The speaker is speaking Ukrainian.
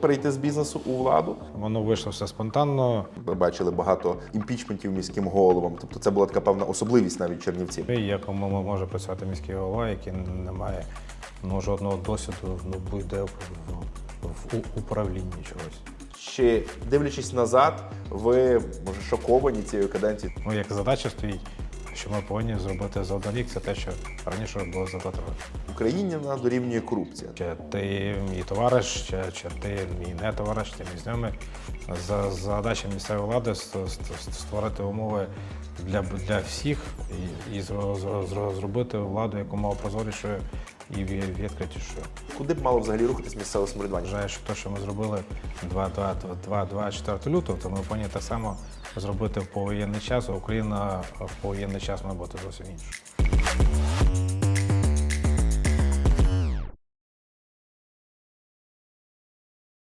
перейти з бізнесу у владу. Воно вийшло все спонтанно. Ми бачили багато імпічментів міським головам. Тобто це була така певна особливість навіть Чернівців. І Якому м- може працювати міський голова, який не має ну, жодного досвіду ну, будь-де в, в, в управлінні чогось. Чи дивлячись назад, ви може шоковані цією каденцією? Ну, як задача стоїть, що ми повинні зробити за один рік, це те, що раніше було за два-три роки. В Україні вона дорівнює корупція. Чи ти мій товариш, чи, чи ти мій не товариш, ти мій знайомий. За задача місцевої влади ст- ст- створити умови для, для всіх і, і зро- зро- зро- зробити владу якомога прозорішою і відкритішою. Куди б мало взагалі рухатись місцеве самоврядування? Вважаю, що те, що ми зробили 2-2-2-2-4 лютого, то ми повинні так само зробити в повоєнний час, Україна в повоєнний час має бути зовсім інша.